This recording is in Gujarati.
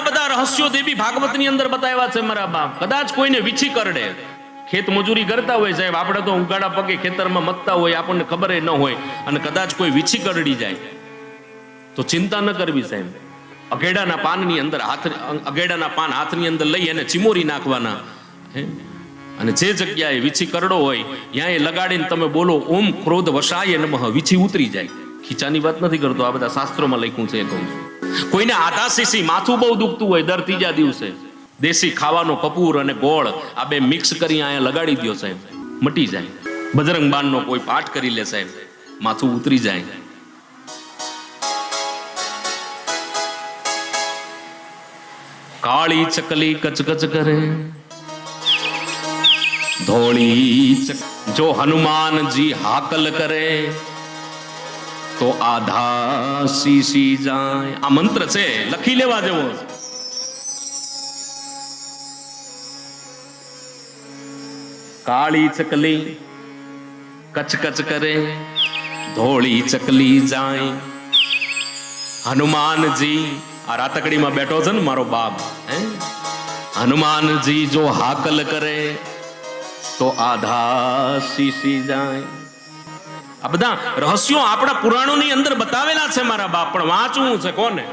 ઘણા બધા રહસ્યો દેવી ભાગવતની અંદર બતાવ્યા છે મારા બાપ. કદાચ કોઈને વીછી કરડે. ખેત મજૂરી કરતા હોય સાહેબ, આપણે તો ઉગાડા પગે ખેતરમાં મતતા હોય, આપણને ખબર ન હોય. અને કદાચ કોઈ વીછી કરડી જાય. તો ચિંતા ન કરવી સાહેબ. અઘેડાના પાનની અંદર હાથ, અઘેડાના પાન હાથની અંદર લઈ અને ચિમોરી નાખવાના. હે? અને જે જગ્યાએ વીછી કરડો હોય ત્યાં એ લગાડીને તમે બોલો, ઓમ ક્રોધ વસાય નમઃ. વીછી ઉતરી જાય. ખીચાની વાત નથી કરતો, આ બધા શાસ્ત્રોમાં લખ્યું છે એ કહું છું. કોઈને આધાશીસી માથું બહુ દુખતું હોય, દર ત્રીજા દિવસે. દેશી ખાવાનો કપૂર અને ગોળ આ બે મિક્સ કરી અહીંયા લગાડી દો સાહેબ. મટી જાય. બજરંગ બાણનો કોઈ પાઠ કરી લે સાહેબ. માથું ઉતરી જાય. કાળી ચકલી કચકચ કરે. ધોળી જો હનુમાનજી હાકલ કરે. તો આધા સીસી જાય. આ મંત્ર છે, લખી લેવા જેવો કાળી ચકલી કચકચ કરે, ધોળી ચકલી જાય. હનુમાનજી, આ રાતકડીમાં બેઠો છે ને મારો બાપ, હે? હનુમાનજી જો હાકલ કરે, તો આધા સીસી જાય. આ બધા રહસ્યો આપણા પુરાણોની અંદર બતાવેલા છે મારા બાપ પણ વાંચવું છે કોને?